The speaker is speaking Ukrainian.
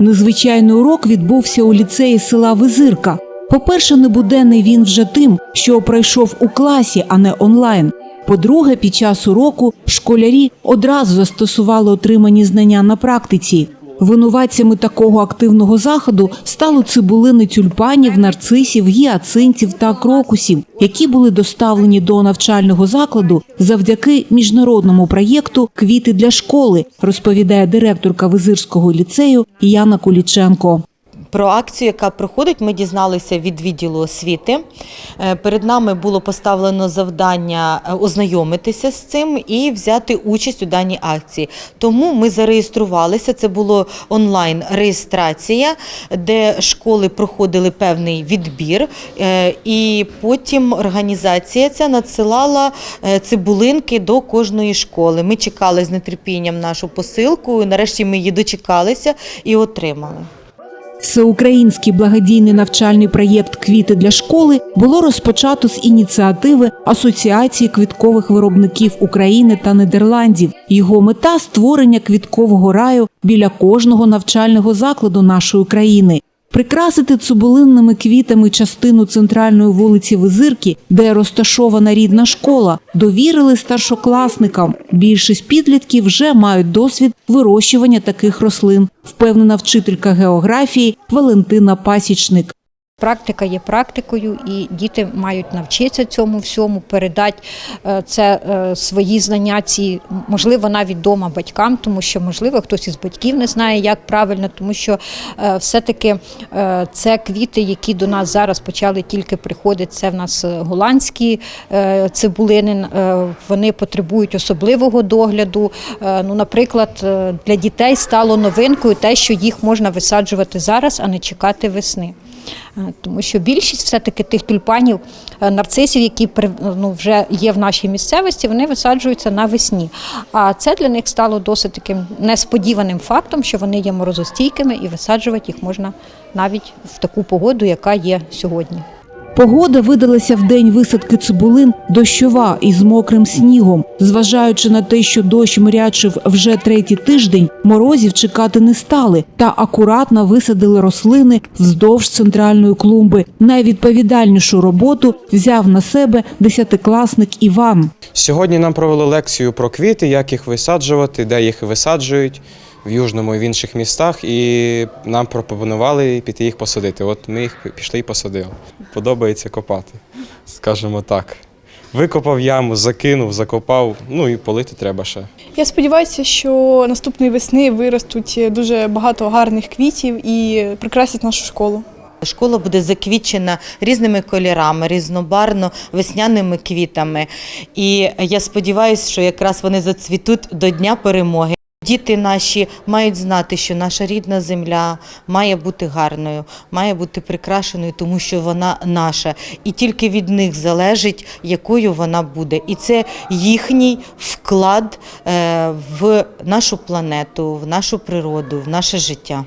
Незвичайний урок відбувся у ліцеї села Визирка. По-перше, небуденний він вже тим, що пройшов у класі, а не онлайн. По-друге, під час уроку школярі одразу застосували отримані знання на практиці. Винуватцями такого активного заходу стали цибулини тюльпанів, нарцисів, гіацинтів та крокусів, які були доставлені до навчального закладу завдяки міжнародному проєкту Квіти для школи, розповідає директорка Визирського ліцею Яна Куліченко. Про акцію, яка проходить, ми дізналися від відділу освіти. Е, Перед нами було поставлено завдання е, ознайомитися з цим і взяти участь у даній акції. Тому ми зареєструвалися. Це було онлайн реєстрація, де школи проходили певний відбір, е, і потім організація ця надсилала цибулинки до кожної школи. Ми чекали з нетерпінням нашу посилку. Нарешті ми її дочекалися і отримали. Всеукраїнський благодійний навчальний проєкт Квіти для школи було розпочато з ініціативи Асоціації квіткових виробників України та Нідерландів. Його мета створення квіткового раю біля кожного навчального закладу нашої країни. Прикрасити цибулинними квітами частину центральної вулиці Визирки, де розташована рідна школа, довірили старшокласникам. Більшість підлітків вже мають досвід вирощування таких рослин, впевнена вчителька географії Валентина Пасічник. Практика є практикою, і діти мають навчитися цьому всьому, передати е, це е, свої знання, ці можливо навіть вдома батькам, тому що можливо хтось із батьків не знає, як правильно, тому що е, все-таки це квіти, які до нас зараз почали тільки приходити. Це в нас голландські цибулини. Вони потребують особливого догляду. Ну, наприклад, для дітей стало новинкою те, що їх можна висаджувати зараз, а не чекати весни. Е, Тому що більшість все-таки тих тюльпанів, е, нарцисів, які ну, вже є в нашій місцевості, вони висаджуються навесні. А це для них стало досить таким несподіваним фактом, що вони є морозостійкими і висаджувати їх можна навіть в таку погоду, яка є сьогодні. Погода видалася в день висадки цибулин дощова із мокрим снігом. Зважаючи на те, що дощ мрячив вже третій тиждень, морозів чекати не стали та акуратно висадили рослини вздовж центральної клумби. Найвідповідальнішу роботу взяв на себе десятикласник Іван. Сьогодні нам провели лекцію про квіти, як їх висаджувати, де їх висаджують в Южному і в інших містах, і нам пропонували піти їх посадити. От ми їх пішли і посадили. Подобається копати, скажімо так. Викопав яму, закинув, закопав, ну і полити треба ще. Я сподіваюся, що наступної весни виростуть дуже багато гарних квітів і прикрасять нашу школу. Школа буде заквітчена різними кольорами, різнобарно весняними квітами. І я сподіваюся, що якраз вони зацвітуть до Дня перемоги. Діти наші мають знати, що наша рідна земля має бути гарною, має бути прикрашеною, тому що вона наша, і тільки від них залежить, якою вона буде. І це їхній вклад е, в нашу планету, в нашу природу, в наше життя.